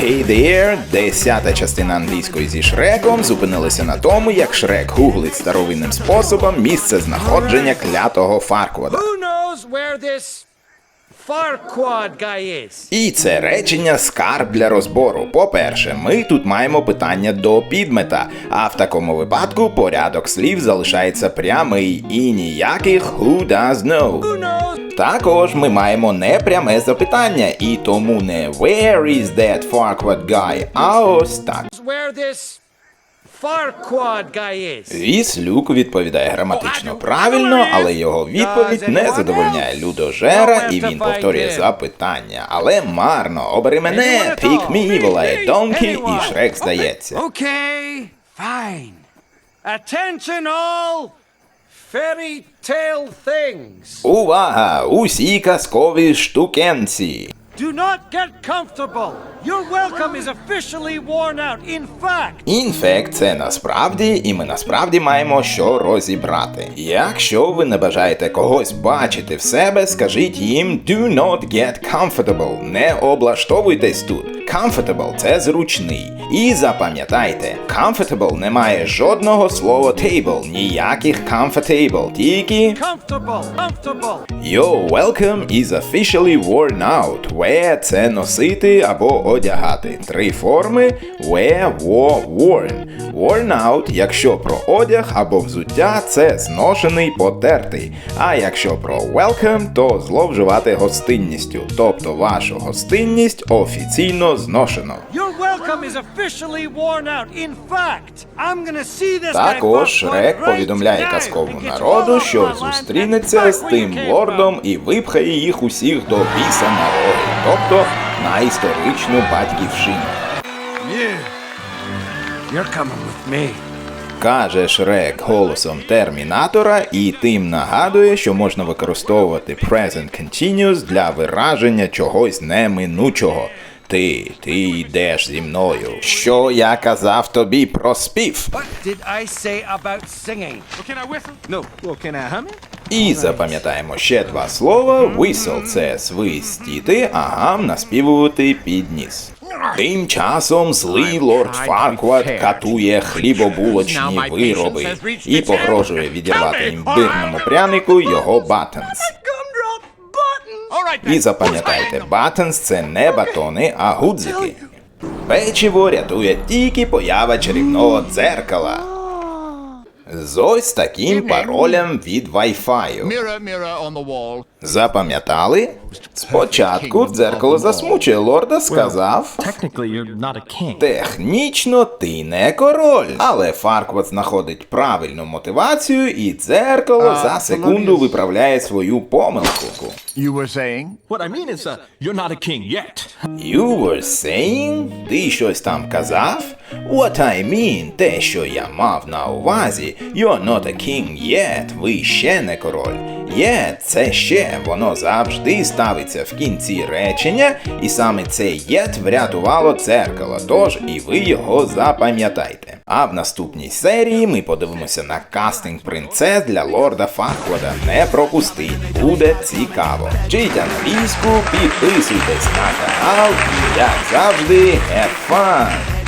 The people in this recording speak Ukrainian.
Hey there! Десята частина англійської зі Шреком зупинилася на тому, як Шрек гуглить старовинним способом місце знаходження клятого Фарквада. Who knows where this? І це речення скарб для розбору. По-перше, ми тут маємо питання до підмета, а в такому випадку порядок слів залишається прямий і ніяких who does know. Who knows Також ми маємо непряме запитання, і тому не where is that Farquad guy, а ось так. where this? Віслюк відповідає граматично правильно, але його відповідь не задовольняє людожера, і він повторює запитання. Але марно, обери мене, pick me, волає Донкі, і Шрек здається. Okay, fine. Attention all fairy tale things. Увага! Усі казкові штукенці! Do not get comfortable. Your welcome is officially worn out. In fact, Інфект це насправді, і ми насправді маємо що розібрати. Якщо ви не бажаєте когось бачити в себе, скажіть їм do not get comfortable. Не облаштовуйтесь тут. Comfortable – це зручний. І запам'ятайте, comfortable не має жодного слова table, ніяких comfortable, тільки comfortable, comfortable. Your welcome is officially worn out. Wear – це носити або одягати. Три форми wear, wore, worn. Worn out, якщо про одяг або взуття, це зношений, потертий. А якщо про welcome, то зловживати гостинністю. Тобто вашу гостинність офіційно зношено. Your welcome is officially worn out. In fact, I'm gonna see this Також Шрек повідомляє казковому народу, що зустрінеться з тим лордом і випхає їх усіх до біса на роги, тобто на історичну батьківщину. You, you're coming with me. Каже Шрек голосом термінатора і тим нагадує, що можна використовувати present continuous для вираження чогось неминучого. Ти, ти йдеш зі мною. Що я казав тобі про спів? І запам'ятаємо ще два слова. Whistle – це свистіти, а гам наспівувати під ніс. Тим часом злий лорд Фарквад катує хлібобулочні вироби і погрожує відірвати імбирному прянику його батонс. І запам'ятайте, батенс це не батони, а гудзики. Печиво рятує тільки поява чарівного дзеркала. З ось таким паролем від Wi-Fi. Запам'ятали? Спочатку дзеркало засмучує лорда, сказав. Технічно ти не король. Але Фарквот знаходить правильну мотивацію, і дзеркало за секунду виправляє свою помилку. You were saying? What I mean is, uh, you're not a king yet. You were saying? Ти щось там казав? What I mean, те, що я мав на увазі, you're not a king yet, ви ще не король. Yet – це ще, воно завжди ставиться в кінці речення, і саме це yet врятувало дзеркало, тож і ви його запам'ятайте. А в наступній серії ми подивимося на кастинг принцес для лорда Фарквада. Не пропустіть, буде цікаво. Вчіть англійську, підписуйтесь на канал і, як завжди, have fun!